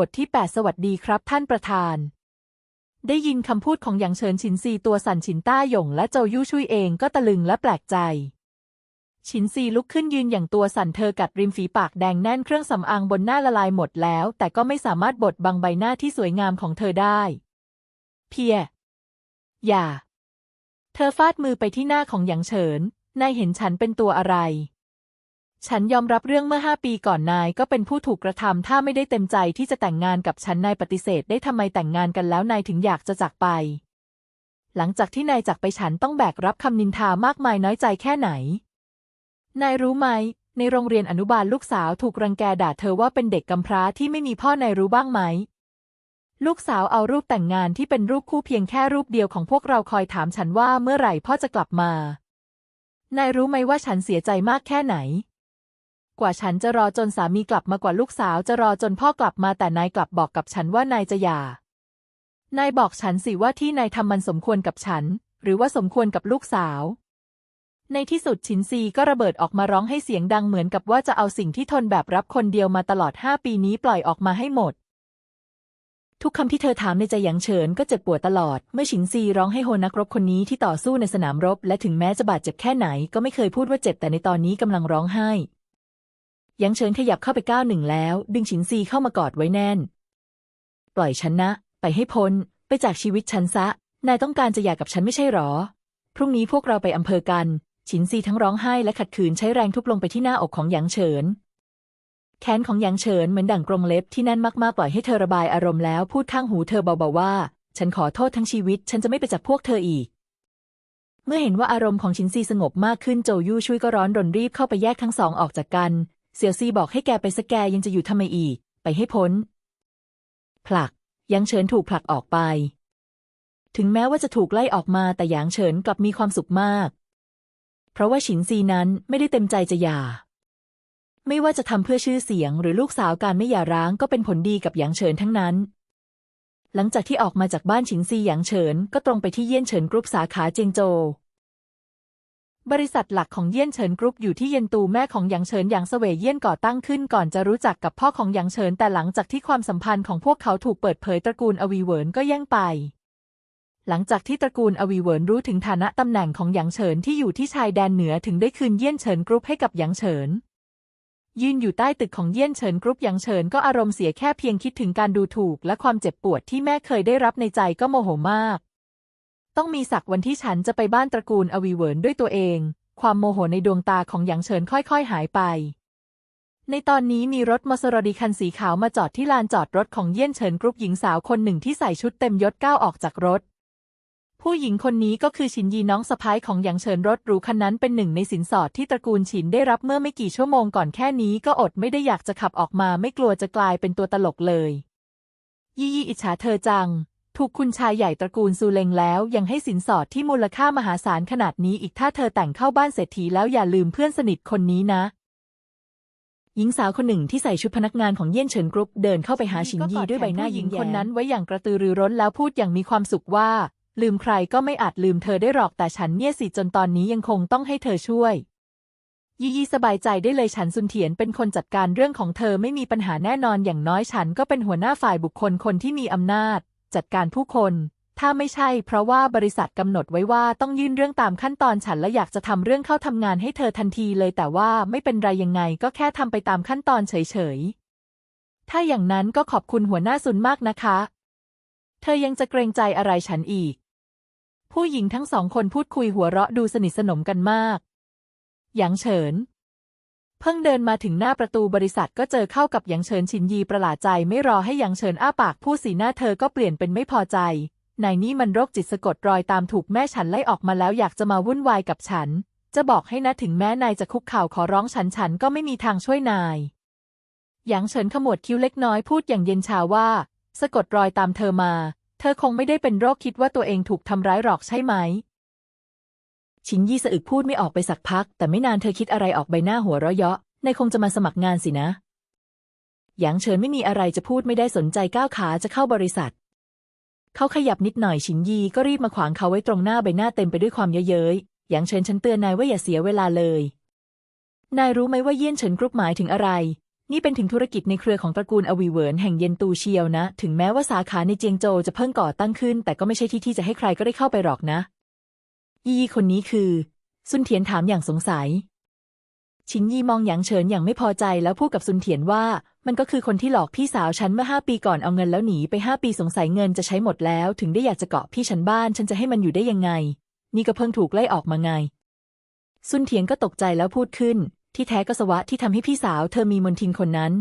บทที่ 8 สวัสดีครับท่านประธาน ได้ยินคำพูดของหยางเฉินฉินซีตัวสั่นฉินต้าหยงและโจวยู่ชุยเองก็ตะลึงและแปลกใจ ฉินซีลุกขึ้นยืนอย่างตัวสั่นเธอกัดริมฝีปากแดงแน่นเครื่องสำอางบนหน้าละลายหมดแล้ว แต่ก็ไม่สามารถบดบังใบหน้าที่สวยงามของเธอได้ เพีย อย่า เธอฟาดมือไปที่หน้าของหยางเฉินนายเห็นฉันเป็นตัวอะไร ฉันยอมรับเรื่องเมื่อห้าปีก่อนนายก็เป็นผู้ถูกกระทำถ้าไม่ได้เต็มใจที่จะแต่งงานกับฉันนายปฏิเสธได้ทำไมแต่งงานกันแล้วนายถึงอยากจะจากไป หลังจากที่นายจากไปฉันต้องแบกรับคำนินทามากมายน้อยใจแค่ไหน นายรู้ไหม ในโรงเรียนอนุบาลลูกสาวถูกรังแกด่าเธอว่าเป็นเด็กกำพร้าที่ไม่มีพ่อนายรู้บ้างไหม ลูกสาวเอารูปแต่งงานที่เป็นรูปคู่เพียงแค่รูปเดียวของพวกเราคอยถามฉันว่าเมื่อไหร่พ่อจะกลับมา นายรู้ไหมว่าฉันเสียใจมากแค่ไหน กว่าฉันจะรอจนสามีกลับมากว่าลูกสาวจะรอจนพ่อกลับมาแต่นายกลับบอกกับฉันว่านายจะหย่านายบอกฉันสิว่าที่นายทำมันสมควรกับฉัน หรือว่าสมควรกับลูกสาว ในที่สุดชินซีก็ระเบิดออกมาร้องให้เสียงดังเหมือนกับว่าจะเอาสิ่งที่ทนแบบรับคนเดียวมาตลอดห้าปีนี้ปล่อยออกมาให้หมด ทุกคำที่เธอถามในใจหยางเฉินก็เจ็บปวดตลอด เมื่อชินซีร้องให้โฮนักรบคนนี้ที่ต่อสู้ในสนามรบ และถึงแม้จะบาดเจ็บแค่ไหนก็ไม่เคยพูดว่าเจ็บแต่ในตอนนี้กำลังร้องไห้ ยางเฉินขยับเข้าไปก้าวหนึ่งแล้ว ดึงชินซีเข้ามากอดไว้แน่น ปล่อยฉันนะ ไปให้พ้น ไปจากชีวิตฉันซะ นายต้องการจะหย่ากับฉันไม่ใช่หรอ พรุ่งนี้พวกเราไปอำเภอกันชินซีทั้งร้องไห้และขัดขืนใช้แรงทุบลงไปที่หน้าอกของหยางเฉิน แขนของหยางเฉินเหมือนดั่งกรงเล็บที่แน่นมากๆปล่อยให้เธอระบายอารมณ์แล้วพูดข้างหูเธอเบาๆว่า ฉันขอโทษทั้งชีวิต ฉันจะไม่ไปจากพวกเธออีกเมื่อเห็นว่าอารมณ์ของชินซีสงบมากขึ้นโจยู่ช่วยก็ร้อนรนรีบเข้าไปแยกทั้งสองออกจากกัน เสี่ยวซีบอกให้แกไปสแกยังจะอยู่ทำไมอีก ไปให้พ้น ผลักยางเฉินถูกผลักออกไป ถึงแม้ว่าจะถูกไล่ออกมาแต่หยางเฉินกลับมีความสุขมาก เพราะว่าฉินซีนั้นไม่ได้เต็มใจจะหย่า ไม่ว่าจะทำเพื่อชื่อเสียงหรือลูกสาวการไม่หย่าร้างก็เป็นผลดีกับหยางเฉินทั้งนั้น หลังจากที่ออกมาจากบ้านฉินซีหยางเฉินก็ตรงไปที่เยี่ยนเฉินกรุ๊ปสาขาเจียงโจว บริษัทหลักของเยี่ยนเฉินกรุ๊ปอยู่ที่เยนตูแม่ของหยางเฉินหยางเสวยเยี่ยนก่อตั้งขึ้นก่อนจะรู้จักกับพ่อของหยางเฉินแต่หลังจากที่ความสัมพันธ์ของพวกเขาถูกเปิดเผยตระกูลอวีเหวินก็แย่งไป หลังจากที่ตระกูลอวีเหวินรู้ถึงฐานะตำแหน่งของหยางเฉินที่อยู่ที่ชายแดนเหนือถึงได้คืนเยี่ยนเฉินกรุ๊ปให้กับหยางเฉินยืนอยู่ใต้ตึกของเยี่ยนเฉินกรุ๊ปหยางเฉินก็อารมณ์เสียแค่เพียงคิดถึงการดูถูกและความเจ็บปวดที่แม่เคยได้รับในใจก็โมโหมาก ต้องมีสักวันที่ฉันจะไปบ้านตระกูลอวีเหวินด้วยตัวเอง ความโมโหในดวงตาของหยางเฉินค่อยๆ หายไป ในตอนนี้มีรถมอสรดีคันสีขาวมาจอดที่ลานจอดรถของเยี่ยนเฉินกรุ๊ปหญิงสาวคนหนึ่งที่ใส่ชุดเต็มยศก้าวออกจากรถ ผู้หญิงคนนี้ก็คือฉินยีน้องสะพ้ายของหยางเฉินรถหรูคันนั้นเป็นหนึ่งในสินสอดที่ตระกูลฉินได้รับเมื่อไม่กี่ชั่วโมงก่อนแค่นี้ก็อดไม่ได้อยากจะขับออกมาไม่กลัวจะกลายเป็นตัวตลกเลย ยี่ยี่อิจฉาเธอจัง ถูกคุณชายใหญ่ตระกูลซูเลงแล้วยังให้สินสอดที่มูลค่ามหาศาลขนาดนี้อีกถ้าเธอแต่งเข้าบ้านเศรษฐีแล้วอย่าลืมเพื่อนสนิทคนนี้นะ หญิงสาวคนหนึ่งที่ใส่ชุดพนักงานของเยี่ยนเฉินกรุ๊ปเดินเข้าไปหาชินยีด้วยใบหน้าหญิงคนนั้นไว้อย่างกระตือรือร้นแล้วพูดอย่างมีความสุขว่า ลืมใครก็ไม่อาจลืมเธอได้หรอกแต่ฉันเนี่ยสิจนตอนนี้ยังคงต้องให้เธอช่วยยี่ยี่สบายใจได้เลยฉันซุนเถียนเป็นคนจัดการเรื่องของเธอไม่มีปัญหาแน่นอนอย่างน้อยฉันก็เป็นหัวหน้าฝ่ายบุคคลคนที่มีอำนาจ จัดการผู้คน ถ้าไม่ใช่เพราะว่าบริษัทกำหนดไว้ว่าต้องยื่นเรื่องตามขั้นตอนฉันและอยากจะทำเรื่องเข้าทำงานให้เธอทันทีเลยแต่ว่าไม่เป็นไรยังไงก็แค่ทำไปตามขั้นตอนเฉยๆ ถ้าอย่างนั้นก็ขอบคุณหัวหน้าซุนมากนะคะ เธอยังจะเกรงใจอะไรฉันอีก ผู้หญิงทั้งสองคนพูดคุยหัวเราะดูสนิทสนมกันมาก หยางเฉิน พิ่งเดินมาถึงหน้าประตูบริษัทก็เจอเข้ากับหยางเฉินชินยีประหลาดใจไม่รอให้หยางเฉินอ้าปากพูดสีหน้าเธอก็เปลี่ยนเป็นไม่พอใจ นายนี่มันโรคจิตสะกดรอยตามถูกแม่ฉันไล่ออกมาแล้วอยากจะมาวุ่นวายกับฉัน จะบอกให้นะถึงแม้นายจะคุกเข่าขอร้องฉันฉันก็ไม่มีทางช่วยนายหยางเฉินขมวดคิ้วเล็กน้อยพูดอย่างเย็นชาว่า สะกดรอยตามเธอมา เธอคงไม่ได้เป็นโรคคิดว่าตัวเองถูกทำร้ายหรอกใช่ไหม ชินยี่สะอึกพูดไม่ออกไปสักพัก แต่ไม่นานเธอคิดอะไรออกใบหน้าหัวเราะเยาะนายคงจะมาสมัครงานสินะ หยางเฉินไม่มีอะไรจะพูดไม่ได้สนใจก้าวขาจะเข้าบริษัท เขาขยับนิดหน่อยชินยีก็รีบมาขวางเขาไว้ตรงหน้าใบหน้าเต็มไปด้วยความเย้ยเย้ยหยางเฉินฉันเตือนนายว่าอย่าเสียเวลาเลย นายรู้ไหมว่าเยี่ยนเฉินกรุ๊ปหมายถึงอะไร นี่เป็นถึงธุรกิจในเครือของตระกูลอวีเหวินแห่งเย็นตูเชียวนะ ถึงแม้ว่าสาขาในเจียงโจวจะเพิ่งก่อตั้งขึ้น แต่ก็ไม่ใช่ที่ที่จะให้ใครก็ได้เข้าไปหรอกนะ ยี่ยี่คนนี้คือ ซุนเทียนถามอย่างสงสัย ชินยี่มองหยางเฉินอย่างไม่พอใจแล้วพูดกับซุนเทียนว่า มันก็คือคนที่หลอกพี่สาวฉันเมื่อห้าปีก่อนเอาเงินแล้วหนีไปห้าปีสงสัยเงินจะใช้หมดแล้ว ถึงได้อยากจะเกาะพี่ฉันบ้านฉันจะให้มันอยู่ได้ยังไง นี่ก็เพิ่งถูกไล่ออกมาไง ซุนเทียนก็ตกใจแล้วพูดขึ้น ที่แท้ก็สวะที่ทำให้พี่สาวเธอมีมนทินคนนั้น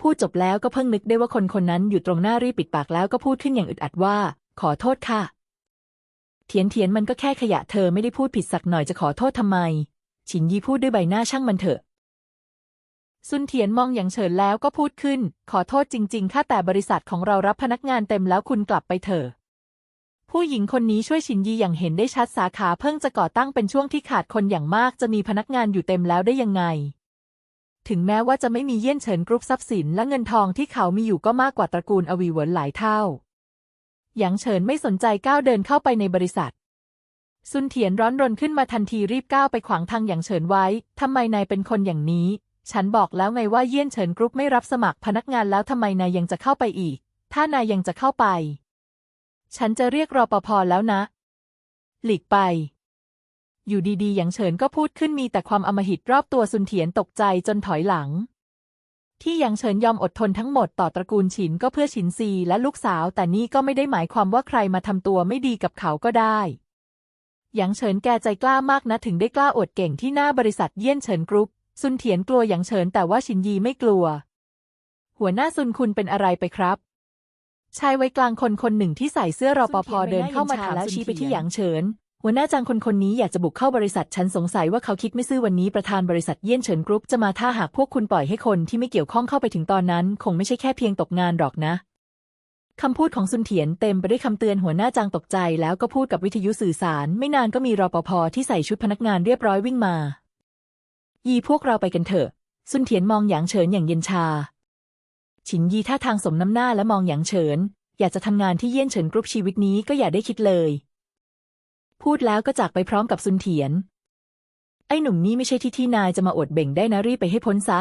พูดจบแล้วก็เพิ่งนึกได้ว่าคนคนนั้นอยู่ตรงหน้ารีบปิดปากแล้วก็พูดขึ้นอย่างอึดอัดว่า ขอโทษค่ะ เทียนเทียนมันก็แค่ขยะเธอไม่ได้พูดผิดสักหน่อยจะขอโทษทำไม ฉินยีพูดด้วยใบหน้าช่างมันเถอะ ซุนเทียนมองอย่างเฉินแล้วก็พูดขึ้น ขอโทษจริงๆ ค่ะแต่บริษัทของเรารับพนักงานเต็มแล้วคุณกลับไปเถอะ ผู้หญิงคนนี้ช่วยชินยีอย่างเห็นได้ชัดสาขาเพิ่งจะก่อตั้งเป็นช่วงที่ขาดคนอย่างมากจะมีพนักงานอยู่เต็มแล้วได้ยังไงถึงแม้ว่าจะไม่มีเยี่ยนเฉินกรุ๊ปทรัพย์สินและเงินทองที่เขามีอยู่ก็มากกว่าตระกูลอวีเวินหลายเท่า หยางเฉินไม่สนใจก้าวเดินเข้าไปในบริษัท ซุนเทียนร้อนรนขึ้นมาทันทีรีบก้าวไปขวางทางหยางเฉินไว้ ทำไมนายเป็นคนอย่างนี้ ฉันบอกแล้วไงว่าเยี่ยนเฉินกรุ๊ปไม่รับสมัครพนักงานแล้วทำไมนายยังจะเข้าไปอีก ถ้านายยังจะเข้าไป ฉันจะเรียกรอปภแล้วนะ หลีกไป อยู่ดีๆหยางเฉินก็พูดขึ้นมีแต่ความอมหิตรอบตัวซุนเทียนตกใจจนถอยหลัง ที่ยางเฉินยอมอดทนทั้งหมดต่อตระกูลฉินก็เพื่อฉินซีและลูกสาว แต่นี่ก็ไม่ได้หมายความว่าใครมาทำตัวไม่ดีกับเขาก็ได้หยางเฉินแกใจกล้ามากนะถึงได้กล้าอวดเก่งที่หน้าบริษัทเยี่ยนเฉินกรุ๊ปซุนเทียนกลัวหยางเฉินแต่ว่าชินยีไม่กลัว หัวหน้าซุนคุณเป็นอะไรไปครับ ชายไว้กลางคนคนหนึ่งที่ใส่เสื้อรอปภเดินเข้ามาถามแล้วชี้ไปที่หยางเฉิน หัวหน้าจางคนคนนี้อยากจะบุกเข้าบริษัท ฉันสงสัยว่าเขาคิดไม่ซื่อวันนี้ประธานบริษัทเยี่ยนเฉินกรุ๊ปจะมาถ้าหากพวกคุณปล่อยให้คนที่ไม่เกี่ยวข้องเข้าไปถึงตอนนั้น คงไม่ใช่แค่เพียงตกงานหรอกนะคำพูดของซุนเถียนเต็มไปด้วยคำเตือนหัวหน้าจางตกใจ แล้วก็พูดกับวิทยุสื่อสาร ไม่นานก็มีรปภที่ใส่ชุดพนักงานเรียบร้อยวิ่งมา ยีพวกเราไปกันเถอะ ซุนเถียนมองหยางเฉินอย่างเย็นชา ฉินยีท่าทางสมน้ำหน้าและมองหยางเฉิน อยากจะทำงานที่เยี่ยนเฉินกรุ๊ปชีวิตนี้ก็อย่าได้คิดเลย พูดแล้วก็จากไปพร้อมกับซุนเถียน ไอ้หนุ่มนี่ไม่ใช่ที่ที่นายจะมาอดเบ่งได้นะรีบไปให้พ้นซะ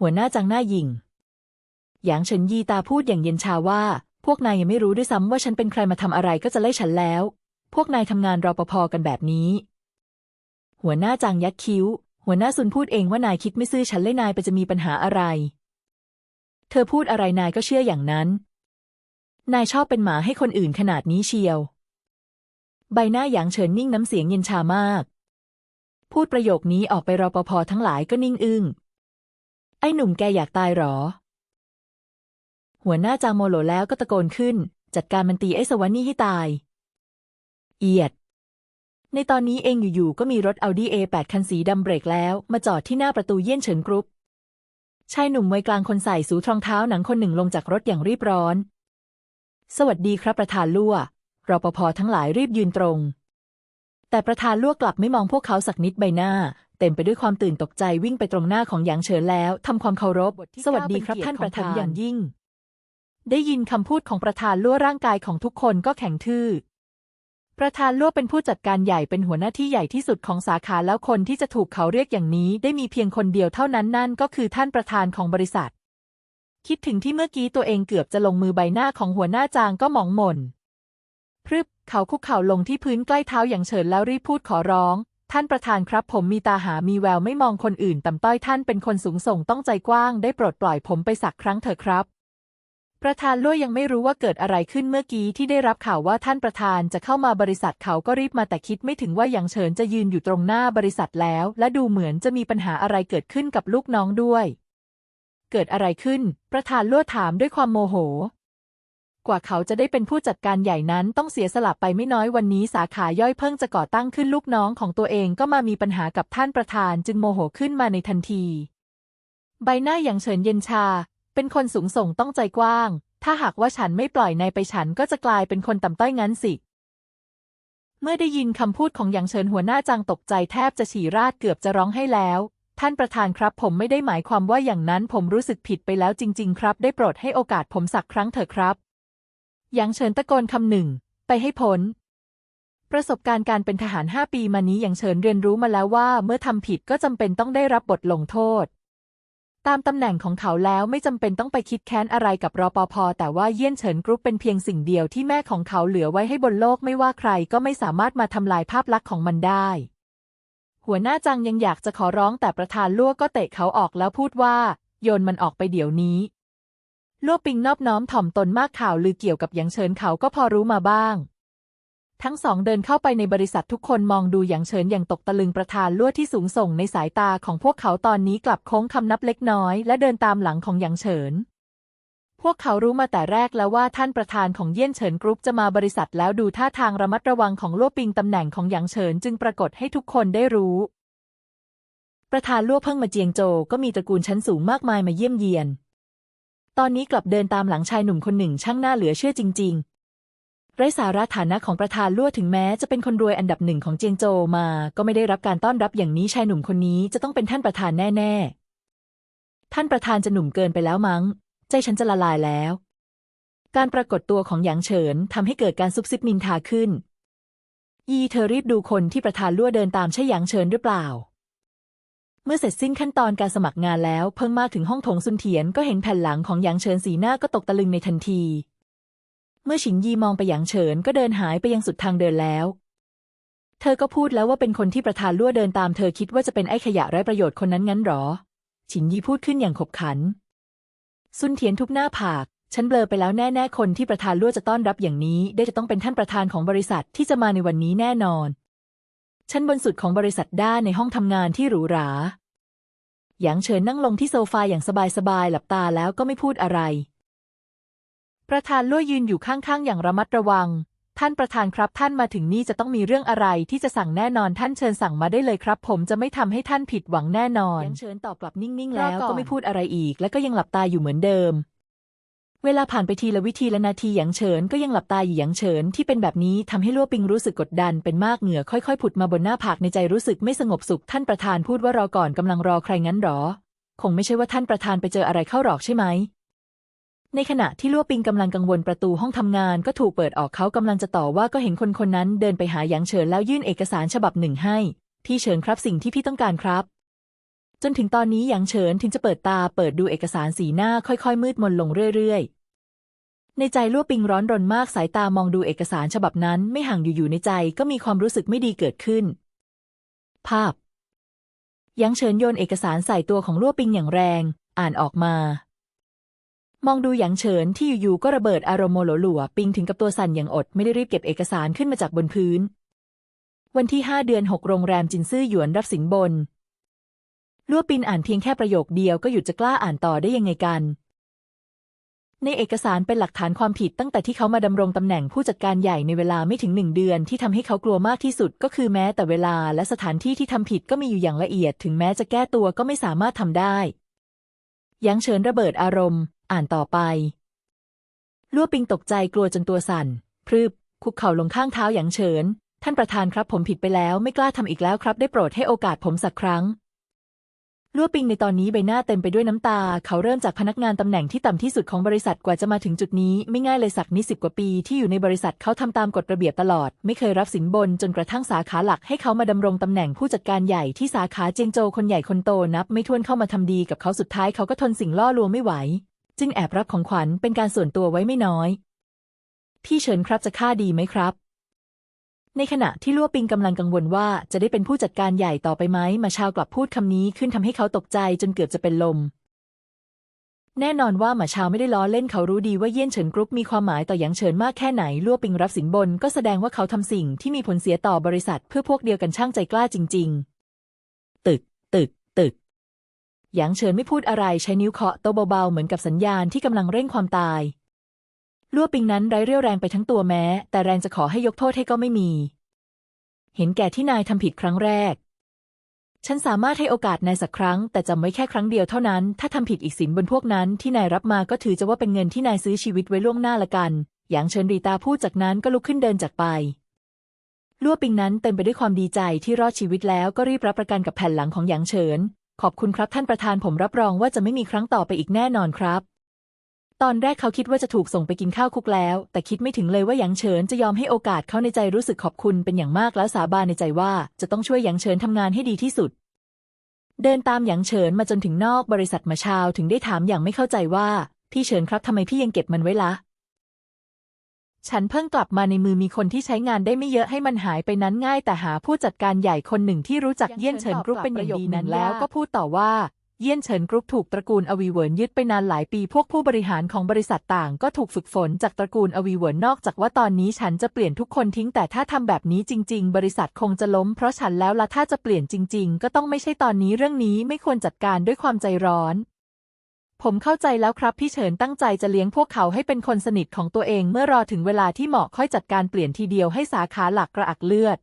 หัวหน้าจางหน้ายิง หยางเฉินยีตาพูดอย่างเย็นชาว่า พวกนายยังไม่รู้ด้วยซ้ำว่าฉันเป็นใครมาทำอะไรก็จะไล่ฉันแล้ว พวกนายทำงานรอปภกันแบบนี้ หัวหน้าจางยักคิ้ว หัวหน้าซุนพูดเองว่านายคิดไม่ซื่อฉันเลยนายไปจะมีปัญหาอะไร เธอพูดอะไรนายก็เชื่ออย่างนั้น นายชอบเป็นหมาให้คนอื่นขนาดนี้เชียว ใบหน้าหยางเฉินนิ่งน้ำเสียงเย็นชามาก พูดประโยคนี้ออกไปรอปภทั้งหลายก็นิ่งอึ้ง ไอ้หนุ่มแกอยากตายหรอ หัวหน้าจางโมโหลแล้วก็ตะโกนขึ้น จัดการมันตีไอ้สวรรค์นี่ให้ตาย เอียด ในตอนนี้เองอยู่ๆก็มีรถ Audi A8 คันสีดำเบรกแล้ว มาจอดที่หน้าประตูเยี่ยนเฉินกรุ๊ปชายหนุ่มวัยกลางคนใส่สูทรองเท้าหนังคนหนึ่งลงจากรถอย่างรีบร้อน สวัสดีครับประธานลั่ว รปภทั้งหลายรีบยืนตรง แต่ประธานลั่วกลับไม่มองพวกเขาสักนิดใบหน้า เต็มไปด้วยความตื่นตกใจวิ่งไปตรงหน้าของหยางเฉินแล้วทำความเคารพ สวัสดีครับท่านประธานอย่างยิ่ง ได้ยินคำพูดของประธานลั่วร่างกายของทุกคนก็แข็งทื่อประธานลั่วเป็นผู้จัดการใหญ่เป็นหัวหน้าที่ใหญ่ที่สุดของสาขาแล้วคนที่จะถูกเขาเรียกอย่างนี้ ได้มีเพียงคนเดียวเท่านั้นนั่นก็คือท่านประธานของบริษัท คิดถึงที่เมื่อกี้ตัวเองเกือบจะลงมือใบหน้าของหัวหน้าจางก็หมองหม่น พรึบเขาคุกเข่าลงที่พื้นใกล้เท้าอย่างเฉินแล้วรีบพูดขอร้อง ท่านประธานครับผมมีตาหามีแววไม่มองคนอื่นต่ำต้อยท่านเป็นคนสูงส่งต้องใจกว้างได้โปรดปล่อยผมไปสักครั้งเถอะครับ ประธานลั่วยังไม่รู้ว่าเกิดอะไรขึ้นเมื่อกี้ที่ได้รับข่าวว่าท่านประธานจะเข้ามาบริษัทเขาก็รีบมาแต่คิดไม่ถึงว่าหยางเฉินจะยืนอยู่ตรงหน้าบริษัทแล้ว และดูเหมือนจะมีปัญหาอะไรเกิดขึ้นกับลูกน้องด้วย เกิดอะไรขึ้น ประธานลั่ถามด้วยความโมโห กว่าเขาจะได้เป็นผู้จัดการใหญ่นั้นต้องเสียสละไปไม่น้อยวันนี้สาขาย่อยเพิ่งจะก่อตั้งขึ้นลูกน้องของตัวเองก็มามีปัญหากับท่านประธานจึงโมโหขึ้นมาในทันที ใบหน้าอย่างเฉินเย็นชา เป็นคนสูงส่งต้องใจกว้าง ถ้าหากว่าฉันไม่ปล่อยนายไปฉันก็จะกลายเป็นคนต่ำต้อยงั้นสิ เมื่อได้ยินคำพูดของหยางเฉินหัวหน้าจางตกใจแทบจะฉี่ราดเกือบจะร้องให้แล้ว ท่านประธานครับผมไม่ได้หมายความว่าอย่างนั้นผมรู้สึกผิดไปแล้วจริง ๆ ครับ ได้โปรดให้โอกาสผมสักครั้งเถอะครับ หยางเฉินตะโกนคำหนึ่ง ไปให้พ้น ประสบการณ์การเป็นทหารห้าปีมานี้หยางเฉินเรียนรู้มาแล้วว่า เมื่อทำผิดก็จำเป็นต้องได้รับบทลงโทษ ตามตำแหน่งของเขาแล้วไม่จำเป็นต้องไปคิดแค้นอะไรกับรปภแต่ว่าเยี่ยนเฉินกรุ๊ปเป็นเพียงสิ่งเดียวที่แม่ของเขาเหลือไว้ให้บนโลกไม่ว่าใครก็ไม่สามารถมาทำลายภาพลักษณ์ของมันได้หัวหน้าจังยังอยากจะขอร้องแต่ประธานลั่วก็เตะเขาออกแล้วพูดว่า โยนมันออกไปเดี๋ยวนี้ ลั่วปิงนอบน้อมถ่อมตนมากข่าวลือเกี่ยวกับหยางเฉินเขาก็พอรู้มาบ้าง ทั้งสองเดินเข้าไปในบริษัททุกคนมองดูหยางเฉินอย่างตกตะลึงประธานลั่ที่สูงส่งในสายตาของพวกเขาตอนนี้กลับโค้งคำนับเล็กน้อย และเดินตามหลังของหยางเฉิน พวกเขารู้มาแต่แรกแล้วว่าท่านประธานของเยี่ยนเฉินกรุ๊ปจะมาบริษัทแล้วดูท่าทางระมัดระวังของลั่วปิงตำแหน่งของหยางเฉินจึงปรากฏให้ทุกคนได้รู้ ประธานลั่วเพิ่งมาเจียงโจวก็มีตระกูลชั้นสูงมากมายมาเยี่ยมเยียน ตอนนี้กลับเดินตามหลังชายหนุ่มคนหนึ่งช่างน่าเหลือเชื่อจริง ๆ ไร้สาระฐานะของประธานลั่วถึงแม้จะเป็นคนรวยอันดับหนึ่งของเจียงโจมา ก็ไม่ได้รับการต้อนรับอย่างนี้ชายหนุ่มคนนี้จะต้องเป็นท่านประธานแน่ ๆ ท่านประธานจะหนุ่มเกินไปแล้วมั้ง ใจฉันจะละลายแล้ว การปรากฏตัวของหยางเฉินทำให้เกิดการซุบซิบนินทาขึ้น ยีเธอรีบดูคนที่ประธานลั่วเดินตามใช่หยางเฉินหรือเปล่า เมื่อเสร็จสิ้นขั้นตอนการสมัครงานแล้วเพิ่งมาถึงห้องโถงซุนเทียนก็เห็นแผ่นหลังของหยางเฉินสีหน้าก็ตกตะลึงในทันที เมื่อฉินยีมองไปหยางเฉินก็เดินหายไปยังสุดทางเดินแล้ว เธอก็พูดแล้วว่าเป็นคนที่ประธานลั่วเดินตามเธอคิดว่าจะเป็นไอ้ขยะไร้ประโยชน์คนนั้นงั้นหรอ ฉินยีพูดขึ้นอย่างขบขัน ซุนเทียนทุบหน้าผาก ฉันเบลอไปแล้วแน่ๆคนที่ประธานลั่วจะต้อนรับอย่างนี้ ได้จะต้องเป็นท่านประธานของบริษัทที่จะมาในวันนี้แน่นอน ชั้นบนสุดของบริษัทด้านในห้องทำงานที่หรูหราหยางเฉินนั่งลงที่โซฟาอย่างสบายๆ หลับตาแล้วก็ไม่พูดอะไร ประธานลั่วยืนอยู่ข้างๆ อย่างระมัดระวัง ท่านประธานครับท่านมาถึงนี่จะต้องมีเรื่องอะไรที่จะสั่งแน่นอนท่านเชิญสั่งมาได้เลยครับ ผมจะไม่ทำให้ท่านผิดหวังแน่นอนหยางเฉินตอบกลับนิ่งๆ แล้วก็ไม่พูดอะไรอีก และก็ยังหลับตาอยู่เหมือนเดิม เวลาผ่านไปทีละวิธีละนาทีหยางเฉินก็ยังหลับตาอยู่หยางเฉินที่เป็นแบบนี้ทำให้ลั่วปิงรู้สึกกดดันเป็นมากเหงื่อค่อยๆ ผุดมาบนหน้าผากในใจรู้สึกไม่สงบสุขท่านประธานพูดว่ารอก่อนกำลังรอใครงั้นหรอ คงไม่ใช่ว่าท่านประธานไปเจออะไรเข้าหรอกใช่ไหม ในขณะที่ลั่วปิงกำลังกังวลประตูห้องทำงานก็ถูกเปิดออกเขากำลังจะต่อว่าก็เห็นคนคนนั้นเดินไปหาหยางเฉินแล้วยื่นเอกสารฉบับหนึ่งให้ พี่เฉินครับสิ่งที่พี่ต้องการครับ จนถึงตอนนี้หยางเฉินถึงจะเปิดตาเปิดดูเอกสารสีหน้าค่อยๆ มืดมนลงเรื่อยๆ ในใจลั่วปิงร้อนรนมากสายตามองดูเอกสารฉบับนั้นไม่ห่างอยู่ๆในใจก็มีความรู้สึกไม่ดีเกิดขึ้น ภาพหยางเฉินโยนเอกสารใส่ตัวของลั่วปิงอย่างแรง อ่านออกมา มองดูหยางเฉินที่อยู่ๆก็ระเบิดอารมณ์โมโหหลัวปิงถึงกับตัวสั่นอย่างอดไม่ได้รีบเก็บเอกสารขึ้นมาจากบนพื้นวันที่ห้าเดือนหกโรงแรมจินซื่อหยวนรับสินบน ลัวปินอ่านเพียงแค่ประโยคเดียวก็หยุดจะกล้าอ่านต่อได้ยังไงกัน ในเอกสารเป็นหลักฐานความผิดตั้งแต่ที่เขามาดำรงตำแหน่งผู้จัดการใหญ่ในเวลาไม่ถึงหนึ่งเดือนที่ทำให้เขากลัวมากที่สุดก็คือแม้แต่เวลาและสถานที่ที่ทำผิดก็มีอยู่อย่างละเอียด ถึงแม้จะแก้ตัวก็ไม่สามารถทำได้ยางเฉินระเบิดอารมณ์ อ่านต่อไปลัวปิงตกใจกลัวจนตัวสั่น พรึบ คุกเข่าลงข้างเท้าหยางเฉิน ท่านประธานครับผมผิดไปแล้วไม่กล้าทำอีกแล้วครับ ได้โปรดให้โอกาสผมสักครั้ง ลั่วปิงในตอนนี้ใบหน้าเต็มไปด้วยน้ำตา เขาเริ่มจากพนักงานตำแหน่งที่ต่ำที่สุดของบริษัทกว่าจะมาถึงจุดนี้ ไม่ง่ายเลยสักนิสิบกว่าปีที่อยู่ในบริษัทเขาทำตามกฎระเบียบตลอด ไม่เคยรับสินบนจนกระทั่งสาขาหลักให้เขามาดำรงตำแหน่งผู้จัดการใหญ่ที่สาขาเจียงโจวคนใหญ่คนโตนับ ไม่ถ้วนเข้ามาทำดีกับเขาสุดท้ายเขาก็ทนสิ่งล่อลวงไม่ไหว จึงแอบรับของขวัญเป็นการส่วนตัวไว้ไม่น้อย พี่เฉินครับจะฆ่าดีไหมครับ ในขณะที่ลั่วปิงกำลังกังวลว่าจะได้เป็นผู้จัดการใหญ่ต่อไปไหม มาชาวกลับพูดคำนี้ขึ้นทำให้เขาตกใจจนเกือบจะเป็นลม แน่นอนว่าหมาชาวไม่ได้ล้อเล่นเขารู้ดีว่าเยี่ยนเฉินกรุ๊ปมีความหมายต่อหยางเฉินมากแค่ไหนลั่วปิงรับสินบน ก็แสดงว่าเขาทำสิ่งที่มีผลเสียต่อบริษัท เพื่อพวกเดียวกันช่างใจกล้าจริง ๆ ตึก ตึก ตึกหยางเฉินไม่พูดอะไรใช้นิ้วเคาะโต๊ะเบาๆเหมือนกับสัญญาณที่กำลังเร่งความตาย ลั่วปิงนั้นไร้เรี่ยวแรงไปทั้งตัวแม้ แต่แรงจะขอให้ยกโทษให้ก็ไม่มี เห็นแก่ที่นายทำผิดครั้งแรก ฉันสามารถให้โอกาสนายสักครั้ง แต่จำไว้แค่ครั้งเดียวเท่านั้น ถ้าทำผิดอีกสินบนพวกนั้นที่นายรับมาก็ถือจะว่าเป็นเงินที่นายซื้อชีวิตไว้ล่วงหน้าละกัน หยางเฉินรีตาพูดจากนั้นก็ลุกขึ้นเดินจากไปลั่วปิงนั้นเต็มไปด้วยความดีใจที่รอดชีวิตแล้วก็รีบรับประกันกับแผ่นหลังของหยางเฉิน ขอบคุณครับท่านประธานผมรับรองว่าจะไม่มีครั้งต่อไปอีกแน่นอนครับ ตอนแรกเขาคิดว่าจะถูกส่งไปกินข้าวคุกแล้ว แต่คิดไม่ถึงเลยว่าหยางเฉินจะยอมให้โอกาสเขาในใจรู้สึกขอบคุณเป็นอย่างมากแล้วสาบานในใจว่าจะต้องช่วยหยางเฉินทำงานให้ดีที่สุด เดินตามหยางเฉินมาจนถึงนอกบริษัทมาชาวถึงได้ถามอย่างไม่เข้าใจว่า พี่เฉินครับทำไมพี่ยังเก็บมันไว้ละฉันเพิ่งกลับมาในมือมีคนที่ใช้งานได้ไม่เยอะให้มันหายไปนั้นง่าย แต่หาผู้จัดการใหญ่คนหนึ่งที่รู้จักเยี่ยนเฉินกรุ๊ปเป็นอย่างดีนั้นแล้วก็พูดต่อว่า เยี่ยนเฉินกรุ๊ปถูกตระกูลอวีเหวินยึดไปนานหลายปีพวกผู้บริหารของบริษัทต่างก็ถูกฝึกฝนจากตระกูลอวีเหวินนอกจากว่าตอนนี้ฉันจะเปลี่ยนทุกคนทิ้งแต่ถ้าทำแบบนี้จริง ๆ บริษัทคงจะล้มเพราะฉันแล้วละถ้าจะเปลี่ยนจริง ๆ ก็ต้องไม่ใช่ตอนนี้เรื่องนี้ไม่ควรจัดการด้วยความใจร้อน ผมเข้าใจแล้วครับพี่เฉินตั้งใจจะเลี้ยงพวกเขาให้เป็นคนสนิทของตัวเองเมื่อรอถึงเวลาที่เหมาะค่อยจัดการเปลี่ยนทีเดียวให้สาขาหลักกระอักเลือด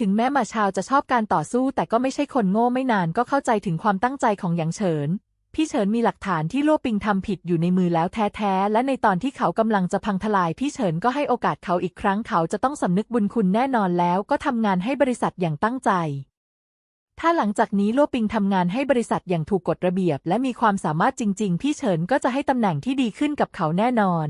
ถึงแม้หมาชาวจะชอบการต่อสู้แต่ก็ไม่ใช่คนโง่ไม่นานก็เข้าใจถึงความตั้งใจของหยางเฉิน พี่เฉินมีหลักฐานที่ลั่วปิงทำผิดอยู่ในมือแล้วแท้ๆ และในตอนที่เขากำลังจะพังทลาย พี่เฉินก็ให้โอกาสเขาอีกครั้งเขาจะต้องสำนึกบุญคุณแน่นอนแล้วก็ทำงานให้บริษัทอย่างตั้งใจ ถ้าหลังจากนี้ลั่วปิงทำงานให้บริษัทอย่างถูกกฎระเบียบ และมีความสามารถจริง ๆ พี่เฉินก็จะให้ตำแหน่งที่ดีขึ้นกับเขาแน่นอน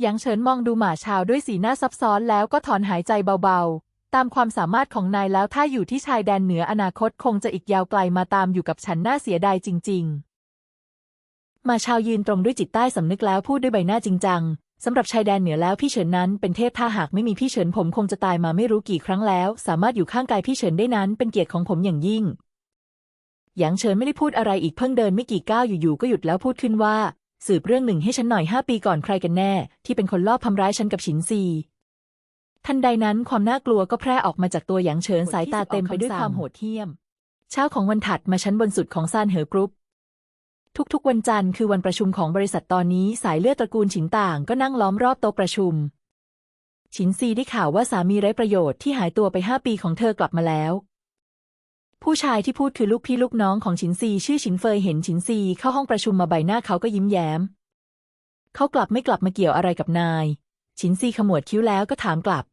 หยางเฉินมองดูหมาชาวด้วยสีหน้าซับซ้อนแล้วก็ถอนหายใจเบาๆ ตามความสามารถของนายแล้วถ้าอยู่ที่ชายแดนเหนืออนาคตคงจะอีกยาวไกลมาตามอยู่กับฉันน่าเสียดายจริง ๆ มาชาวยืนตรงด้วยจิตใต้สำนึกแล้วพูดด้วยใบหน้าจริงจังสำหรับชายแดนเหนือแล้วพี่เฉินนั้นเป็นเทพถ้าหากไม่มีพี่เฉินผมคงจะตายมาไม่รู้กี่ครั้งแล้ว สามารถอยู่ข้างกายพี่เฉินได้นั้นเป็นเกียรติของผมอย่างยิ่งหยางเฉินไม่ได้พูดอะไรอีกเพิ่งเดินไม่กี่ก้าวอยู่ๆก็หยุดแล้วพูดขึ้นว่า สืบเรื่องหนึ่งให้ฉันหน่อยห้าปีก่อนใครกันแน่ ที่เป็นคนลอบทำร้ายฉันกับฉินซี ทันใดนั้นความน่ากลัวก็แพร่ออกมาจากตัวหยางเฉินสายตาเต็มไปด้วยความโหดเหี้ยม เช้าของวันถัดมาชั้นบนสุดของซานเหอกรุ๊ปทุกๆ วันจันทร์คือวันประชุมของบริษัทตอนนี้สายเลือดตระกูลฉินต่างก็นั่งล้อมรอบโต๊ะประชุม ฉินซีได้ข่าวว่าสามีไร้ประโยชน์ที่หายตัวไปห้าปีของเธอกลับมาแล้ว ผู้ชายที่พูดคือลูกพี่ลูกน้องของฉินซีชื่อฉินเฟยเห็นฉินซีเข้าห้องประชุมมาใบหน้าเขาก็ยิ้มแย้ม เขากลับไม่กลับมาเกี่ยวอะไรกับนาย ฉินซีขมวดคิ้วแล้วก็ถามกลับ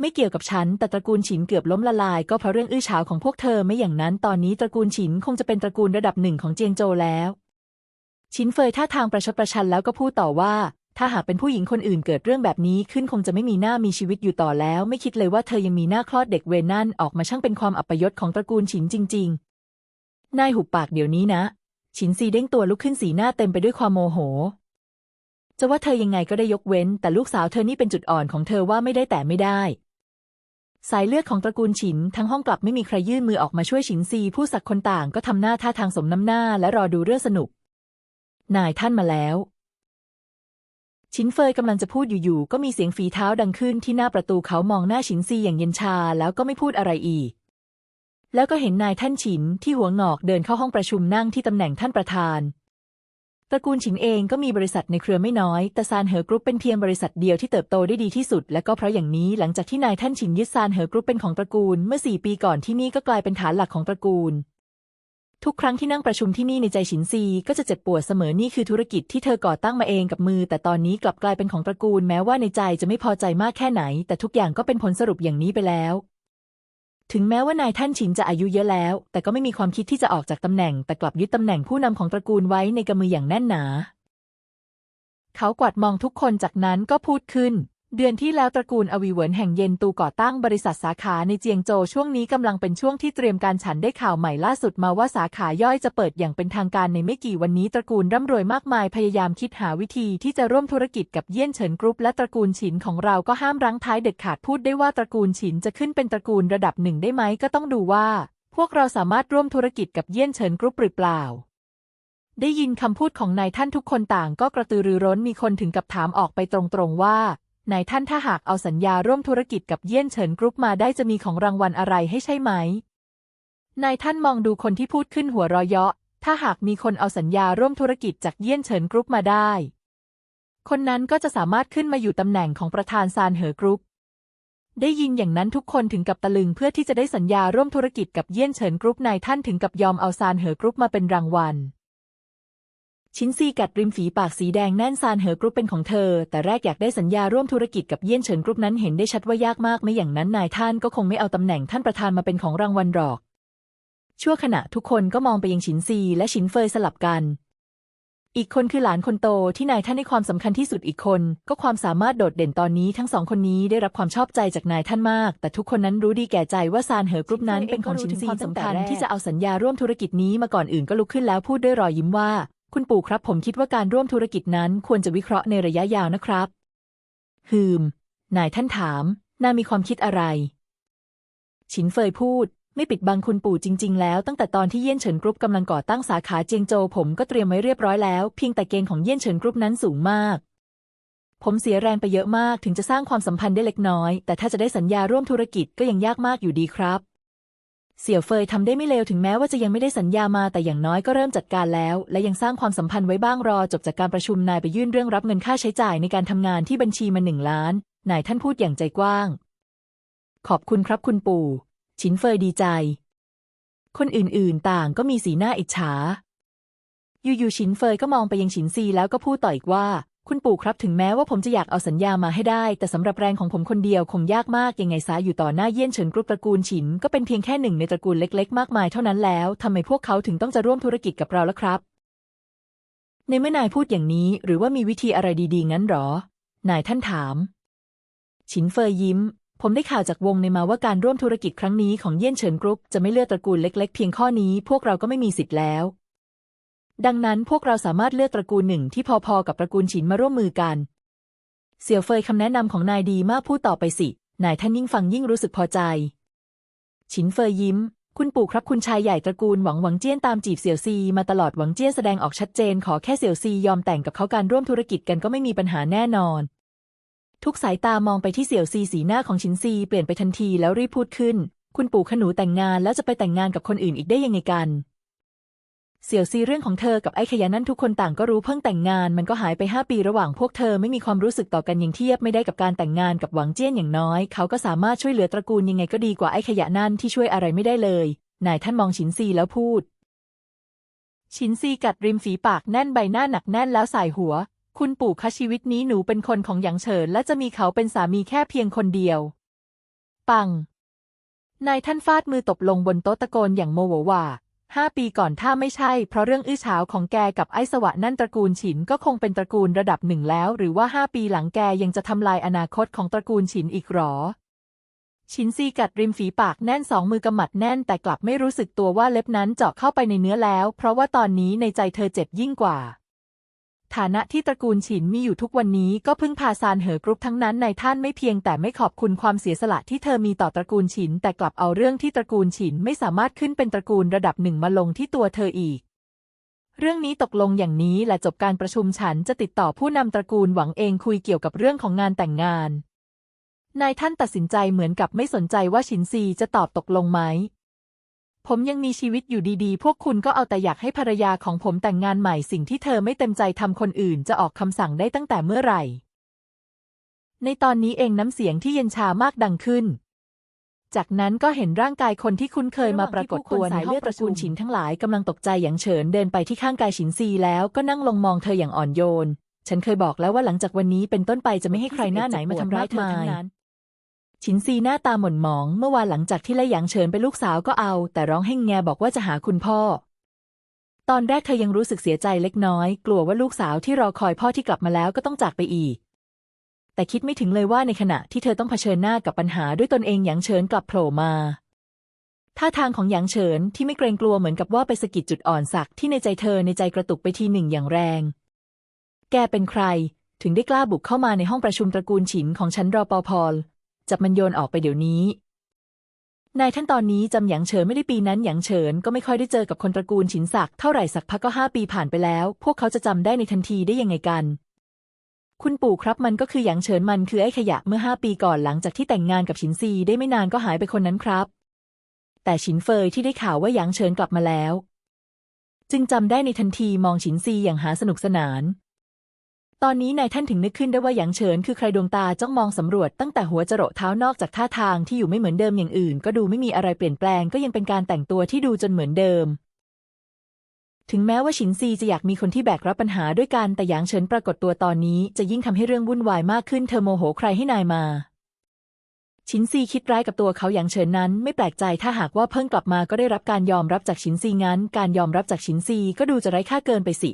ไม่เกี่ยวกับฉัน แต่ตระกูลฉินเกือบล้มละลาย ก็เพราะเรื่องอื้อฉาวของพวกเธอไม่อย่างนั้นตอนนี้ตระกูลฉินคงจะเป็นตระกูลระดับหนึ่งของเจียงโจแล้ว ฉินเฟยท่าทางประชดประชันแล้วก็พูดต่อว่า ถ้าหากเป็นผู้หญิงคนอื่นเกิดเรื่องแบบนี้ขึ้นคงจะไม่มีหน้ามีชีวิตอยู่ต่อแล้ว ไม่คิดเลยว่าเธอยังมีหน้าคลอดเด็กเวรนั่นออกมาช่างเป็นความอัปยศของตระกูลฉินจริง ๆ นายหุบปากเดี๋ยวนี้นะ ฉินซีเด้งตัวลุกขึ้นสีหน้าเต็มไปด้วยความโมโหจะว่าเธอยังไงก็ได้ยกเว้น แต่ลูกสาวเธอนี่เป็นจุดอ่อนของเธอว่าไม่ได้แต่ไม่ได้ สายเลือดของตระกูลฉินทั้งห้องกลับไม่มีใครยื่นมือออกมาช่วยฉินซีผู้สักคนต่างก็ทำหน้าท่าทางสมน้ำหน้าและรอดูเรื่องสนุก นายท่านมาแล้ว ชินเฟยกำลังจะพูดอยู่ๆก็มีเสียงฝีเท้าดังขึ้นที่หน้าประตูเขามองหน้าฉินซีอย่างเย็นชาแล้วก็ไม่พูดอะไรอีก แล้วก็เห็นนายท่านฉินที่หัวงอกเดินเข้าห้องประชุมนั่งที่ตำแหน่งท่านประธาน ตระกูลฉินเองก็มีบริษัทในเครือไม่น้อย แต่ซานเหอกรุ๊ปเป็นเพียงบริษัทเดียวที่เติบโตได้ดีที่สุด และก็เพราะอย่างนี้หลังจากที่นายท่านฉินยึดซานเหอกรุ๊ปเป็นของตระกูล เมื่อสี่ปีก่อนที่นี่ก็กลายเป็นฐานหลักของตระกูล ทุกครั้งที่นั่งประชุมที่นี่ในใจฉินซีก็จะเจ็บปวดเสมอนี่คือธุรกิจที่เธอก่อตั้งมาเองกับมือ แต่ตอนนี้กลับกลายเป็นของตระกูล แม้ว่าในใจจะไม่พอใจมากแค่ไหน แต่ทุกอย่างก็เป็นผลสรุปอย่างนี้ไปแล้ว ถึงแม้ว่านายท่านฉินจะอายุเยอะแล้ว แต่ก็ไม่มีความคิดที่จะออกจากตำแหน่ง แต่กลับยึดตำแหน่งผู้นำของตระกูลไว้ในกำมืออย่างแน่นหนา เขากวาดมองทุกคนจากนั้นก็พูดขึ้น เดือนที่แล้วตระกูลอวีเหวินแห่งเย็นตูก่อตั้งบริษัทสาขาในเจียงโจวช่วงนี้กำลังเป็นช่วงที่เตรียมการฉันได้ข่าวใหม่ล่าสุดมาว่าสาขาย่อยจะเปิดอย่างเป็นทางการในไม่กี่วันนี้ตระกูลร่ำรวยมากมายพยายามคิดหาวิธีที่จะร่วมธุรกิจกับเยี่ยนเฉินกรุ๊ปและตระกูลฉินของเราก็ห้ามรั้งท้ายเด็ดขาดพูดได้ว่าตระกูลฉินจะขึ้นเป็นตระกูลระดับหนึ่งได้ไหมก็ต้องดูว่า พวกเราสามารถร่วมธุรกิจกับเยี่ยนเฉินกรุ๊ปหรือเปล่าได้ยินคำพูดของนายท่านทุกคนต่างก็กระตือรือร้นมีคนถึงกับถามออกไปตรงๆว่า นายท่านถ้าหากเอาสัญญาร่วมธุรกิจกับเยี่ยนเฉินกรุ๊ปมาได้จะมีของรางวัลอะไรให้ใช่ไหม นายท่านมองดูคนที่พูดขึ้นหัวเราะเยาะ ถ้าหากมีคนเอาสัญญาร่วมธุรกิจจากเยี่ยนเฉินกรุ๊ปมาได้ คนนั้นก็จะสามารถขึ้นมาอยู่ตำแหน่งของประธานซานเหอกรุ๊ป ได้ยินอย่างนั้นทุกคนถึงกับตะลึงเพื่อที่จะได้สัญญาร่วมธุรกิจกับเยี่ยนเฉินกรุ๊ปนายท่านถึงกับยอมเอาซานเหอกรุ๊ปมาเป็นรางวัล ชิ้นซีกัดริมฝีปากสีแดงแน่นซานเหอกรุ๊ปเป็นของเธอ แต่แรกอยากได้สัญญาร่วมธุรกิจกับเยี่ยนเฉินกรุ๊ปนั้นเห็นได้ชัดว่ายากมากไม่อย่างนั้นนายท่านก็คงไม่เอาตำแหน่งท่านประธานมาเป็นของรางวัลหรอก ชั่วขณะทุกคนก็มองไปยังฉินซีและฉินเฟยสลับกัน อีกคนคือหลานคนโตที่นายท่านให้ความสำคัญที่สุดอีกคน ก็ความสามารถโดดเด่นตอนนี้ทั้งสองคนนี้ได้รับความชอบใจจากนายท่านมาก แต่ทุกคนนั้นรู้ดีแก่ใจว่าซานเหอกรุ๊ปนั้นเป็นของชินซีสำคัญที่จะเอาสัญญาร่วมธุรกิจนี้มาก่อนอื่นก็ลุกขึ้นแล้วพูดด้วยรอยยิ้มว่า คุณปู่ครับผมคิดว่าการร่วมธุรกิจนั้นควรจะวิเคราะห์ในระยะยาวนะครับ ฮืม นายท่านถาม นามีความคิดอะไรฉินเฟยพูด ไม่ปิดบังคุณปู่จริง ๆ แล้วตั้งแต่ตอนที่เยี่ยนเฉินกรุ๊ปกำลังก่อตั้งสาขาเจียงโจวผมก็เตรียมไว้เรียบร้อยแล้ว เพียงแต่เกณฑ์ของเยี่ยนเฉินกรุ๊ปนั้นสูงมากผมเสียแรงไปเยอะมากถึงจะสร้างความสัมพันธ์ได้เล็กน้อย แต่ถ้าจะได้สัญญาร่วมธุรกิจก็ยังยากมากอยู่ดีครับ เสี่ยวเฟยทำได้ไม่เลวถึงแม้ว่าจะยังไม่ได้สัญญามาแต่อย่างน้อยก็เริ่มจัดการแล้ว และยังสร้างความสัมพันธ์ไว้บ้างรอจบจากการประชุมนายไปยื่นเรื่องรับเงินค่าใช้จ่ายในการทำงานที่บัญชีมาหนึ่งล้าน นายท่านพูดอย่างใจกว้าง ขอบคุณครับคุณปู่ฉินเฟยดีใจ คนอื่นๆต่างก็มีสีหน้าอิจฉาอยู่ๆฉินเฟยก็มองไปยังฉินซีแล้วก็พูดต่ออีกว่า คุณปู่ครับถึงแม้ว่าผมจะอยากเอาสัญญามาให้ได้ แต่สำหรับแรงของผมคนเดียวคงยากมากยังไงซะอยู่ต่อหน้าเยี่ยนเฉินกรุ๊ปตระกูลฉินก็เป็นเพียงแค่หนึ่งในตระกูลเล็ก ๆ มากมายเท่านั้นแล้วทำไมพวกเขาถึงต้องจะร่วมธุรกิจกับเราล่ะครับ ในเมื่อนายพูดอย่างนี้ หรือว่ามีวิธีอะไรดีๆงั้นหรอ นายท่านถาม ฉินเฟยยิ้ม ผมได้ข่าวจากวงในมาว่าการร่วมธุรกิจครั้งนี้ของเยี่ยนเฉินกรุ๊ปจะไม่เลือกตระกูลเล็ก ๆ เพียงข้อนี้ พวกเราก็ไม่มีสิทธิ์แล้ว ดังนั้นพวกเราสามารถเลือกตระกูลหนึ่งที่พอๆกับตระกูลฉินมาร่วมมือกัน เสี่ยวเฟยคำแนะนำของนายดีมากพูดต่อไปสิ นายท่านยิ่งฟังยิ่งรู้สึกพอใจ ฉินเฟยยิ้ม คุณปู่ครับคุณชายใหญ่ตระกูลหวังหวังเจี้ยนตามจีบเสี่ยวซีมาตลอดหวังเจี้ยนแสดงออกชัดเจนขอแค่เสี่ยวซียอมแต่งกับเขาการร่วมธุรกิจกันก็ไม่มีปัญหาแน่นอน ทุกสายตามองไปที่เสี่ยวซีสีหน้าของชินซีเปลี่ยนไปทันทีแล้วรีบพูดขึ้น คุณปู่ขนูแต่งงานแล้วจะไปแต่งงานกับคนอื่นอีกได้ยังไงกัน เสี่ยวซีเรื่องของเธอกับไอ้ขยะนั่นทุกคนต่างก็รู้เพิ่งแต่งงาน มันก็หายไปห้าปีระหว่างพวกเธอไม่มีความรู้สึกต่อกันอย่างเทียบไม่ได้กับการแต่งงานกับหวังเจี้ยนอย่างน้อย เขาก็สามารถช่วยเหลือตระกูลยังไงก็ดีกว่าไอ้ขยะนั่นที่ช่วยอะไรไม่ได้เลย นายท่านมองชินซีแล้วพูดชินซีกัดริมฝีปากแน่นใบหน้าหนักแน่นแล้วสายหัว คุณปู่คะชีวิตนี้หนูเป็นคนของหยางเฉินและจะมีเขาเป็นสามีแค่เพียงคนเดียว ปังนายท่านฟาดมือตบลงบนโต๊ะตะโกนอย่างโมโหว่า ห้าปีก่อนถ้าไม่ใช่ เพราะเรื่องอื้อฉาวของแกกับไอ้สวะนั่นตระกูลฉินก็คงเป็นตระกูลระดับหนึ่งแล้ว หรือว่าห้าปีหลังแกยังจะทำลายอนาคตของตระกูลฉินอีกหรอ ชินซีกัดริมฝีปากแน่นสองมือกำมัดแน่นแต่กลับไม่รู้สึกตัวว่าเล็บนั้นเจาะเข้าไปในเนื้อแล้ว เพราะว่าตอนนี้ในใจเธอเจ็บยิ่งกว่า ฐานะที่ตระกูลฉินมีอยู่ทุกวันนี้ก็พึ่งพาซานเหอกรุ๊ปทั้งนั้นในท่านไม่เพียงแต่ไม่ขอบคุณความเสียสละที่เธอมีต่อตระกูลฉิน แต่กลับเอาเรื่องที่ตระกูลฉินไม่สามารถขึ้นเป็นตระกูลระดับหนึ่งมาลงที่ตัวเธออีก เรื่องนี้ตกลงอย่างนี้และจบการประชุมฉันจะติดต่อผู้นำตระกูลหวังเองคุยเกี่ยวกับเรื่องของงานแต่งงานนายท่านตัดสินใจเหมือนกับไม่สนใจว่าฉินซีจะตอบตกลงไหม ผมยังมีชีวิตอยู่ดีๆ พวกคุณก็เอาแต่อยากให้ภรรยาของผมแต่งงานใหม่สิ่งที่เธอไม่เต็มใจทำคนอื่นจะออกคำสั่งได้ตั้งแต่เมื่อไหร่ ในตอนนี้เองน้ำเสียงที่เย็นชามากดังขึ้น จากนั้นก็เห็นร่างกายคนที่คุ้นเคยมาปรากฏตัวในห้องตระกูลฉินทั้งหลายกำลังตกใจอย่างเฉินเดินไปที่ข้างกายฉินซีแล้วก็นั่งลงมองเธออย่างอ่อนโยน ฉันเคยบอกแล้วว่าหลังจากวันนี้เป็นต้นไปจะไม่ให้ใครหน้าไหนมาทำร้ายเธอทั้งนั้น ฉินซีหน้าตาหม่นหมอง เมื่อวานหลังจากที่ไล่หยางเฉินไปลูกสาวก็เอา แต่ร้องให้แงบอกว่าจะหาคุณพ่อ ตอนแรกเธอยังรู้สึกเสียใจเล็กน้อย กลัวว่าลูกสาวที่รอคอยพ่อที่กลับมาแล้วก็ต้องจากไปอีก แต่คิดไม่ถึงเลยว่าในขณะที่เธอต้องเผชิญหน้ากับปัญหาด้วยตนเองหยางเฉินกลับโผล่มาท่าทางของหยางเฉินที่ไม่เกรงกลัวเหมือนกับว่าไปสะกิดจุดอ่อนสักที่ในใจเธอในใจกระตุกไปทีหนึ่งอย่างแรง แกเป็นใคร ถึงได้กล้าบุกเข้ามาในห้องประชุมตระกูลฉินของฉันรอปอพอล จับมันโยนออกไปเดี๋ยวนี้ นายท่านตอนนี้จำหยางเฉินไม่ได้ปีนั้นหยางเฉินก็ไม่ค่อยได้เจอกับคนตระกูลฉินศักดิ์เท่าไหร่สักพักก็ห้าปีผ่านไปแล้ว พวกเขาจะจำได้ในทันทีได้ยังไงกัน คุณปู่ครับมันก็คือหยางเฉินมันคือไอ้ขยะเมื่อห้าปีก่อนหลังจากที่แต่งงานกับฉินซีได้ไม่นานก็หายไปคนนั้นครับ แต่ฉินเฟยที่ได้ข่าวว่าหยางเฉินกลับมาแล้ว จึงจำได้ในทันทีมองฉินซีอย่างหาสนุกสนาน ตอนนี้นายท่านถึงนึกขึ้นได้ว่าหยางเฉินคือใครดวงตาจ้องมองสำรวจตั้งแต่หัวจรดเท้านอกจากท่าทางที่อยู่ไม่เหมือนเดิมอย่างอื่น ก็ดูไม่มีอะไรเปลี่ยนแปลงก็ยังเป็นการแต่งตัวที่ดูจนเหมือนเดิม ถึงแม้ว่าฉินซีจะอยากมีคนที่แบกรับปัญหาด้วยกันแต่หยางเฉินปรากฏตัวตอนนี้จะยิ่งทำให้เรื่องวุ่นวายมากขึ้นเธอโมโหใครให้นายมาชินซีคิดร้ายกับตัวเขาอย่างเฉินนั้น ไม่แปลกใจถ้าหากว่าเพิ่งกลับมาก็ได้รับการยอมรับจากชินซีงั้น การยอมรับจากชินซีก็ดูจะไร้ค่าเกินไปสิ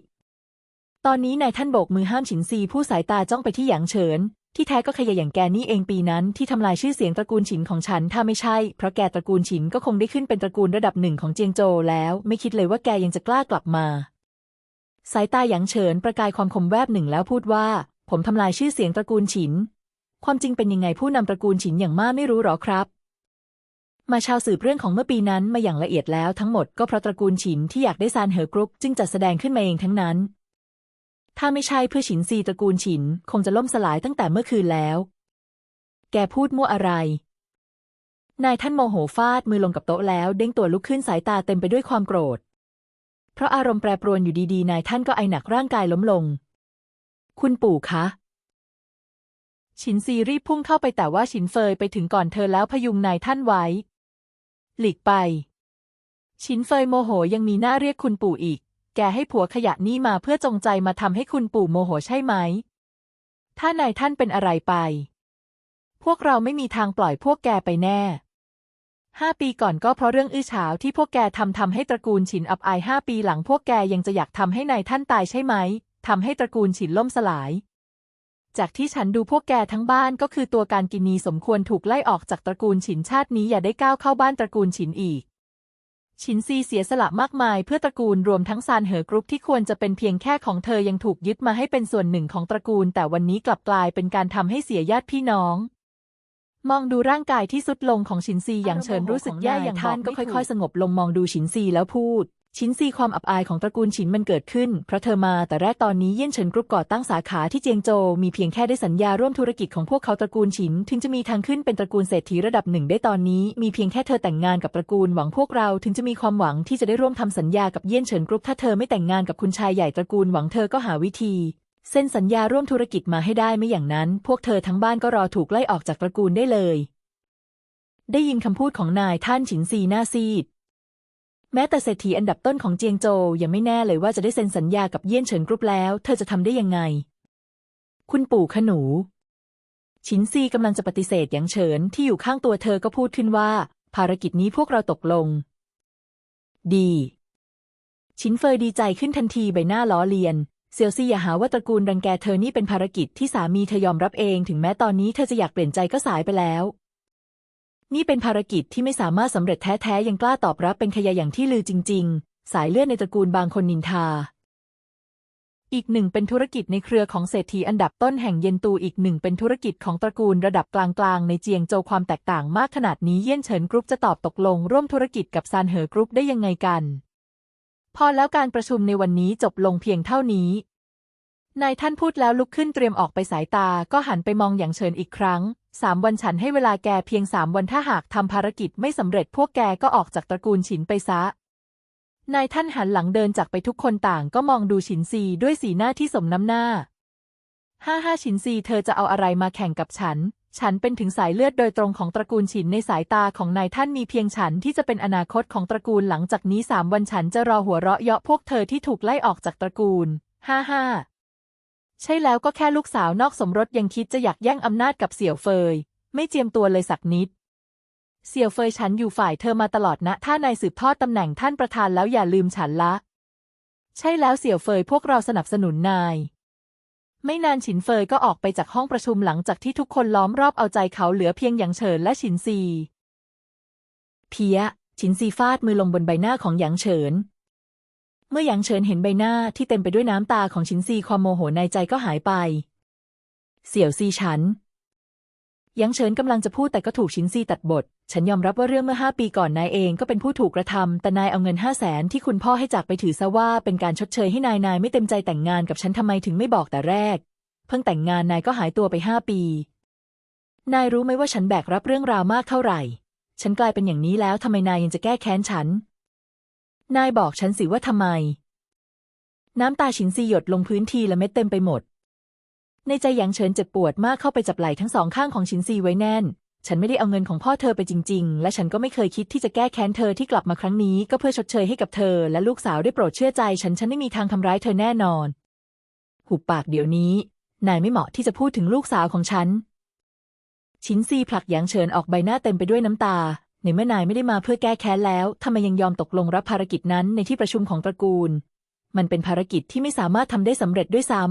ตอนนี้นายท่านโบกมือห้ามฉินซีผู้สายตาจ้องไปที่หยางเฉิน ที่แท้ก็ขยะอย่างแกนี่เองปีนั้นที่ทำลายชื่อเสียงตระกูลฉินของฉัน ถ้าไม่ใช่ เพราะแกตระกูลฉินก็คงได้ขึ้นเป็นตระกูลระดับหนึ่งของเจียงโจแล้ว ไม่คิดเลยว่าแกยังจะกล้ากลับมา สายตาหยางเฉินประกายความคมแวบหนึ่งแล้วพูดว่า ผมทำลายชื่อเสียงตระกูลฉิน ความจริงเป็นยังไงผู้นำตระกูลฉินอย่างมากไม่รู้หรอครับมาชาวสืบเรื่องของเมื่อปีนั้นมาอย่างละเอียดแล้วทั้งหมดก็เพราะตระกูลฉินที่อยากได้ซานเหอกรุ๊ปจึงจัดแสดงขึ้นมาเองทั้งนั้น ถ้าไม่ใช่เพื่อฉินซีตระกูลฉิน คงจะล่มสลายตั้งแต่เมื่อคืนแล้ว แกพูดมั่วอะไร นายท่านโมโหฟาดมือลงกับโต๊ะแล้ว เด้งตัวลุกขึ้นสายตาเต็มไปด้วยความโกรธ เพราะอารมณ์แปรปรวนอยู่ดีๆ นายท่านก็ไอหนักร่างกายล้มลง คุณปู่คะ ฉินซีรีบพุ่งเข้าไปแต่ว่าฉินเฟยไปถึงก่อนเธอแล้วพยุงนายท่านไว้ หลีกไป ฉินเฟยโมโหยังมีหน้าเรียกคุณปู่อีก กให้ผัวขยะนี่มาเพื่อจงใจมาทำให้คุณปู่โมโหใช่ไหม ถ้านายท่านเป็นอะไรไป พวกเราไม่มีทางปล่อยพวกแกไปแน่ห้าปีก่อนก็เพราะเรื่องอื้อฉาวที่พวกแกทำทำให้ตระกูลฉินอับอายห้าปีหลังพวกแกยังจะอยากทำให้นายท่านตายใช่ไหมทำให้ตระกูลฉินล่มสลาย จากที่ฉันดูพวกแกทั้งบ้านก็คือตัวการกินีสมควรถูกไล่ออกจากตระกูลฉินชาตินี้อย่าได้ก้าวเข้าบ้านตระกูลฉินอีก ชินซีเสียสละมากมายเพื่อตระกูลรวมทั้งซานเหอกรุ๊ปที่ควรจะเป็นเพียงแค่ของเธอยังถูกยึดมาให้เป็นส่วนหนึ่งของตระกูล แต่วันนี้กลับกลายเป็นการทำให้เสียญาติพี่น้อง มองดูร่างกายที่สุดลงของชินซีอย่างเชินรู้สึกแย่อย่างท่านก็ค่อย ๆ สงบลงมองดูชินซีแล้วพูด ฉินซีความอับอายของตระกูลฉินมันเกิดขึ้น เพราะเธอมาแต่แรกตอนนี้เยี่ยนเฉินกรุ๊ปก่อตั้งสาขาที่เจียงโจวมีเพียงแค่ได้สัญญาร่วมธุรกิจของพวกเขาตระกูลฉิน ถึงจะมีทางขึ้นเป็นตระกูลเศรษฐีระดับหนึ่งได้ตอนนี้ มีเพียงแค่เธอแต่งงานกับตระกูลหวังพวกเราถึงจะมีความหวังที่จะได้ร่วมทำสัญญากับเยี่ยนเฉินกรุ๊ปถ้าเธอไม่แต่งงานกับคุณชายใหญ่ตระกูลหวังเธอก็หาวิธีเซ็นสัญญาร่วมธุรกิจมาให้ได้ไม่อย่างนั้น พวกเธอทั้งบ้านก็รอถูกไล่ออกจากตระกูลได้เลย ได้ยินคำพูดของนายท่านฉินซีหน้าซีด แม้แต่เศรษฐีอันดับต้นของเจียงโจวยังไม่แน่เลยว่าจะได้เซ็นสัญญากับเยี่ยนเฉินกรุ๊ปแล้ว เธอจะทำได้ยังไง คุณปู่ขนูฉินซีกำลังจะปฏิเสธอย่างเฉินที่อยู่ข้างตัวเธอก็พูดขึ้นว่า ภารกิจนี้พวกเราตกลง ดีฉินเฟยดีใจขึ้นทันทีใบหน้าล้อเลียน เซียวซีอย่าหาว่าตระกูลรังแกเธอนี่เป็นภารกิจที่สามีเธอยอมรับเอง ถึงแม้ตอนนี้เธอจะอยากเปลี่ยนใจก็สายไปแล้ว นี่เป็นภารกิจที่ไม่สามารถสำเร็จแท้ๆยังกล้าตอบรับเป็นขยะอย่างที่ลือจริง ๆ สายเลือดในตระกูลบางคนนินทา อีกหนึ่งเป็นธุรกิจในเครือของเศรษฐีอันดับต้นแห่งเยนตูอีกหนึ่งเป็นธุรกิจของตระกูลระดับกลางๆ ในเจียงโจวความแตกต่างมากขนาดนี้เยี่ยนเฉินกรุ๊ปจะตอบตกลงร่วมธุรกิจกับซานเหอกรุ๊ปได้ยังไงกัน พอแล้วการประชุมในวันนี้จบลงเพียงเท่านี้ นายท่านพูดแล้วลุกขึ้นเตรียมออกไปสายตาก็หันไปมองอย่างเฉินอีกครั้ง สามวันฉันให้เวลาแกเพียงสามวันถ้าหากทำภารกิจไม่สำเร็จพวกแกก็ออกจากตระกูลฉินไปซะ นายท่านหันหลังเดินจากไปทุกคนต่างก็มองดูฉินซีด้วยสีหน้าที่สมน้ำหน้า ห้าห้าฉินซีเธอจะเอาอะไรมาแข่งกับฉัน ฉันเป็นถึงสายเลือดโดยตรงของตระกูลฉินในสายตาของนายท่านมีเพียงฉันที่จะเป็นอนาคตของตระกูลหลังจากนี้สามวันฉันจะรอหัวเราะเยาะพวกเธอที่ถูกไล่ออกจากตระกูล ห้าห้า ใช่แล้วก็แค่ลูกสาวนอกสมรสยังคิดจะอยากแย่งอำนาจกับเสี่ยวเฟย ไม่เจียมตัวเลยสักนิด เสี่ยวเฟยฉันอยู่ฝ่ายเธอมาตลอดนะ ถ้านายสืบทอดตำแหน่งท่านประธานแล้วอย่าลืมฉันละ ใช่แล้วเสี่ยวเฟยพวกเราสนับสนุนนาย ไม่นานฉินเฟยก็ออกไปจากห้องประชุมหลังจากที่ทุกคนล้อมรอบเอาใจเขาเหลือเพียงหยางเฉินและฉินซี เพีย ฉินซีฟาดมือลงบนใบหน้าของหยางเฉิน เมื่อหยางเฉินเห็นใบหน้าที่เต็มไปด้วยน้ำตาของฉินซีความโมโหในใจก็หายไป เสี่ยวซีฉันหยางเฉินกำลังจะพูดแต่ก็ถูกฉินซีตัดบท ฉันยอมรับว่าเรื่องเมื่อห้าปีก่อนนายเองก็เป็นผู้ถูกกระทำแต่นายเอาเงินห้าแสนที่คุณพ่อให้จากไปถือซะว่าเป็นการชดเชยให้นายนายไม่เต็มใจแต่งงานกับฉันทำไมถึงไม่บอกแต่แรก เพิ่งแต่งงานนายก็หายตัวไปห้าปี นายรู้ไหมว่าฉันแบกรับเรื่องราวมากเท่าไหร่ ฉันกลายเป็นอย่างนี้แล้วทำไมนายยังจะแก้แค้นฉัน นายบอกฉันสิว่าทำไม น้ำตาฉินซีหยดลงพื้นทีละเม็ดเต็มไปหมด ในใจหยางเฉินเจ็บปวดมากเข้าไปจับไหล่ทั้งสองข้างของฉินซีไว้แน่น ฉันไม่ได้เอาเงินของพ่อเธอไปจริง ๆ และฉันก็ไม่เคยคิดที่จะแก้แค้นเธอที่กลับมาครั้งนี้ ก็เพื่อชดเชยให้กับเธอ และลูกสาวได้โปรดเชื่อใจ ฉันฉันไม่มีทางทำร้ายเธอแน่นอน หุบปากเดี๋ยวนี้ นายไม่เหมาะที่จะพูดถึงลูกสาวของฉัน ชินซีผลักหยางเฉินออกใบหน้าเต็มไปด้วยน้ำตา ในเมื่อนายไม่ได้มาเพื่อแก้แค้นแล้วทำไมยังยอมตกลงรับภารกิจนั้นในที่ประชุมของตระกูล มันเป็นภารกิจที่ไม่สามารถทำได้สำเร็จด้วยซ้